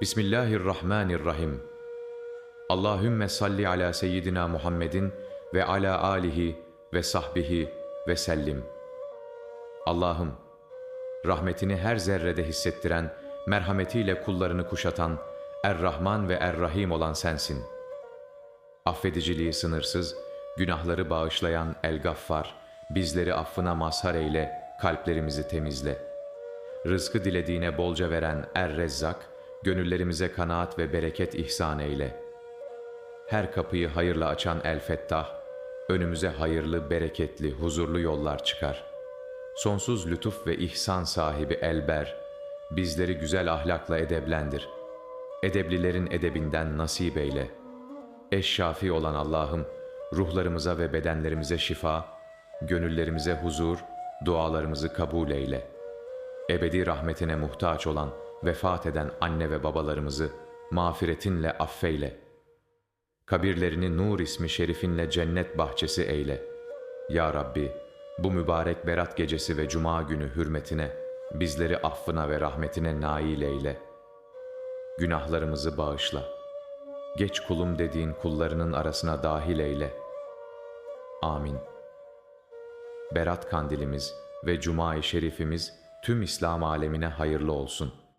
Bismillahirrahmanirrahim. Allahümme salli ala seyyidina Muhammedin ve ala alihi ve sahbihi ve sellim. Allah'ım, rahmetini her zerrede hissettiren, merhametiyle kullarını kuşatan, Er-Rahman ve Er-Rahim olan sensin. Affediciliği sınırsız, günahları bağışlayan El-Gaffar, bizleri affına mazhar eyle, kalplerimizi temizle. Rızkı dilediğine bolca veren Er-Rezzak, gönüllerimize kanaat ve bereket ihsan eyle. Her kapıyı hayırla açan El-Fettah, önümüze hayırlı, bereketli, huzurlu yollar çıkar. Sonsuz lütuf ve ihsan sahibi Elber, bizleri güzel ahlakla edeblendir. Edeblilerin edebinden nasip eyle. Eşşafi olan Allah'ım, ruhlarımıza ve bedenlerimize şifa, gönüllerimize huzur, dualarımızı kabul eyle. Ebedi rahmetine muhtaç olan, vefat eden anne ve babalarımızı mağfiretinle affeyle. Kabirlerini nur ismi şerifinle cennet bahçesi eyle. Ya Rabbi, bu mübarek berat gecesi ve cuma günü hürmetine, bizleri affına ve rahmetine nail eyle. Günahlarımızı bağışla. Geç kulum dediğin kullarının arasına dahil eyle. Amin. Berat kandilimiz ve Cuma-i Şerifimiz tüm İslam alemine hayırlı olsun.''